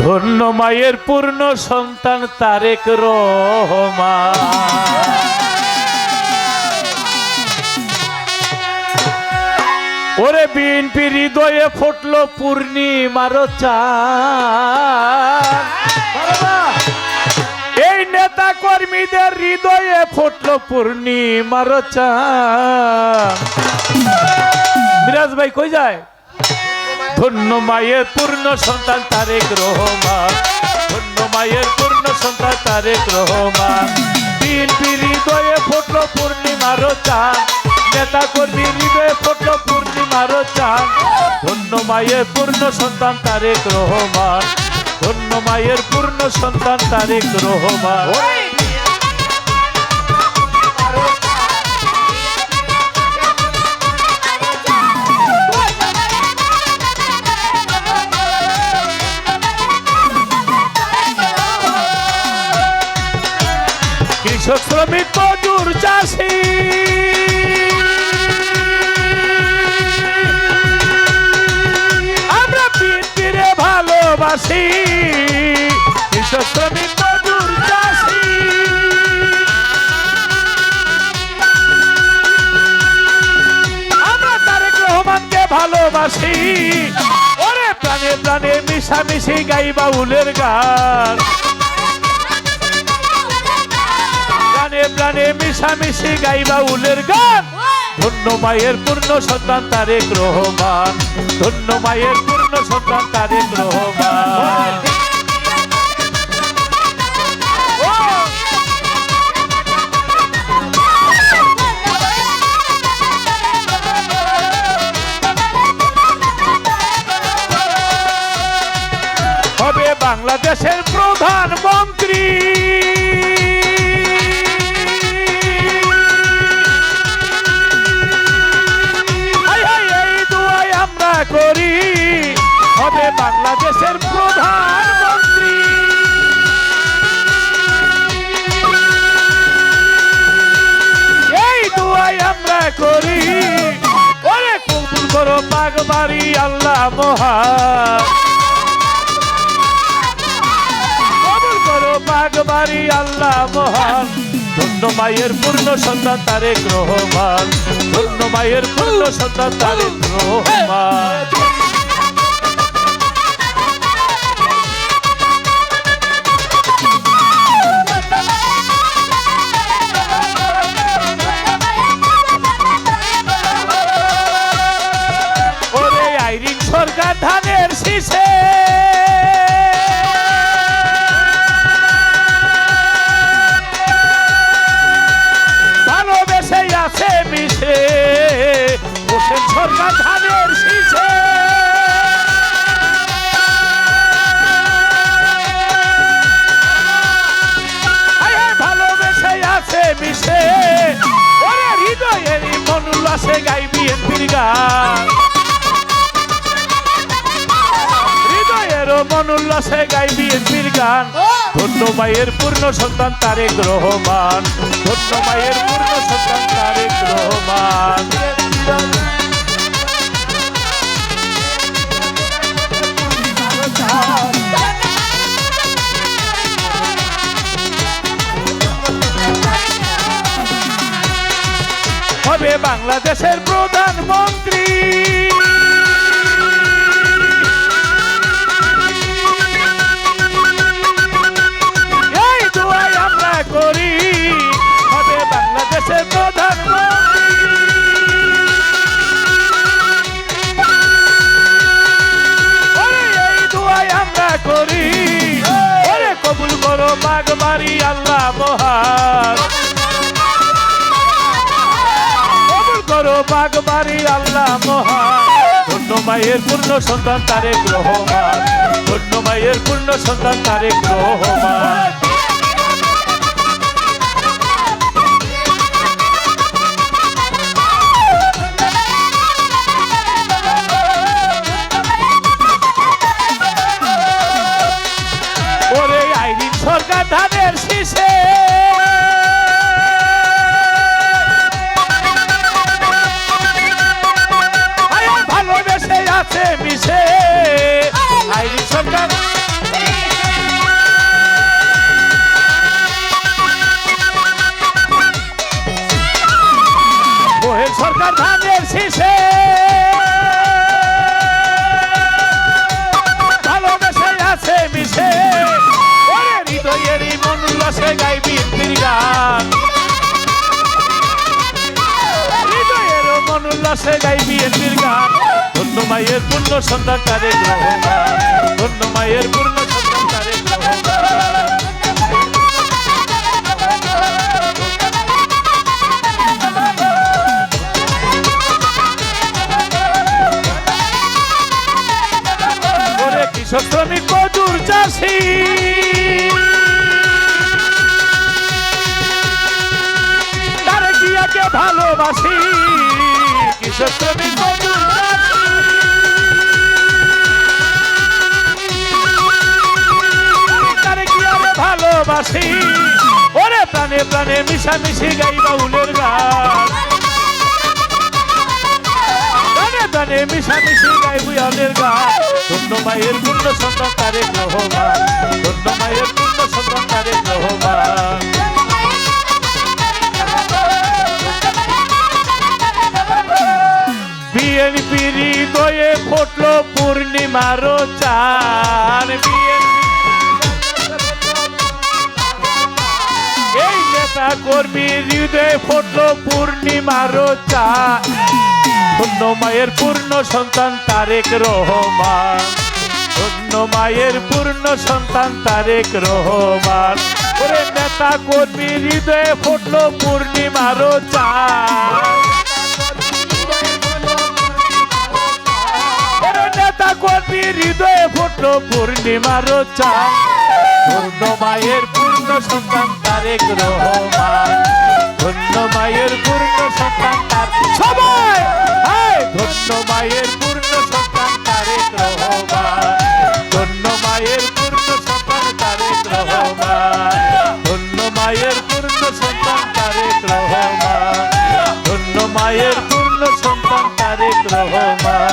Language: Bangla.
ধন্য মায়ের পূর্ণ সন্তান তারেক রহমা ওরে বিএনপি হৃদয়ে ফুটল পূর্ণিমার চাঁদ। কর্মীদের হৃদয়ে ফুটল পূর্ণিমার মিরাজ ভাই কই যায়? ধন্য মায়ের পূর্ণ সন্তান তারেক রহমান ধন্য মায়ের পূর্ণ সন্তান তারেক রহমান বিএনপি হৃদয়ে ফুটল পূর্ণিমার চাঁদ নেতা কর্মী হৃদয়ে ফুটল পূর্ণিমার চাঁদ ধন্য মায়ের পূর্ণ সন্তান তারেক রহমান ধন্য মায়ের পূর্ণ সন্তান তারেক রহমান কৃষক শ্রমিক মজুর চাষি। আমরা বিএনপিরে ভালোবাসি কৃষক শ্রমিক মজুর চাষি। আমরা তারেক রহমানকে ভালোবাসি, ওরে প্রাণে প্রাণে মিশামিশি গাইবা উলের গান। প্রাণে প্রাণে মিশামিশি গাইবা উলের গান। ধন্য মায়ের পূর্ণ সন্তান তারেক রহমান ধন্য মায়ের পূর্ণ সন্তান তারেক রহমান কবুল করো বাগবাড়ি আল্লাহ মহান। ধন্য মায়ের পূর্ণ সন্তান তারে গ্রহমান। ধন্য মায়ের পূর্ণ সন্তান তারে রহমান ধানের শীষে। ভালোবেসে আছে মিশে। হোসেন সরকার ধানের শীষে। আছে মিশে। ওরে হৃদয়ের মন উল্লাসে গাই বিএনপির গান। উল্লাসে গাই বিএনপির গান। ধন্য মায়ের পূর্ণ সন্তান তারেক রহমান ধন্য মায়ের পূর্ণ সন্তান তারেক রহমান হবে বাংলাদেশের প্রধানমন্ত্রী। করো বাগবাড়ি আল্লাহ মহান। ধন্য মায়ের পূর্ণ সন্তান তারে গ্রহমান। ধন্য মায়ের পূর্ণ সন্তান তারে রহমান আপনার ধানের শীষে ভালোবেসে আছে মিশে। হৃদয়েরই মন রসে গাই বৃত্তির গান। হৃদয়ের মন রসে গান। ধন্য মায়ের পূর্ণ সন্তান তারে ধন্য মায়ের পূর্ণ সন্তান তারে শ্রমিক মজুর চাষি। গিয়াকে ভালোবাসি। কৃষক শ্রমিক ভালোবাসি। ওরে প্রাণে প্রাণে মিশামিশি গাইবা উলের গান। গানে মিশামিশি গাই বুয়ালের গান ধন্য মায়ের পূর্ণ সন্তান তারে গ্রহমান ধন্য মায়ের পূর্ণ সন্তান তারে গ্রহমান বিএনপি হৃদয়ে ফুটল পূর্ণিমার চান এই নেতা কর্মী হৃদয়ে ফুটল পূর্ণিমার চান ধন্য মায়ের পূর্ণ সন্তান তারেক রহমান। ধন্য মায়ের পূর্ণ সন্তান তারেক রহমান। ওরে নেতা কর্মী হৃদয়ে ফুটল পূর্ণিমার ওরে নেতা কর্মী হৃদয়ে ফুটল পূর্ণিমার চান ধন্য মায়ের পূর্ণ সন্তান তারেক রহমান ধন্য মায়ের পূর্ণ সন্তান তার সবাই ধন্য মায়ের পূর্ণ সন্তান তারেক রহমান ধন্য মায়ের পূর্ণ সন্তান তারেক রহমান ধন্য মায়ের পূর্ণ সন্তান তারেক রহমান ধন্য মায়ের পূর্ণ সন্তান তারেক রহমান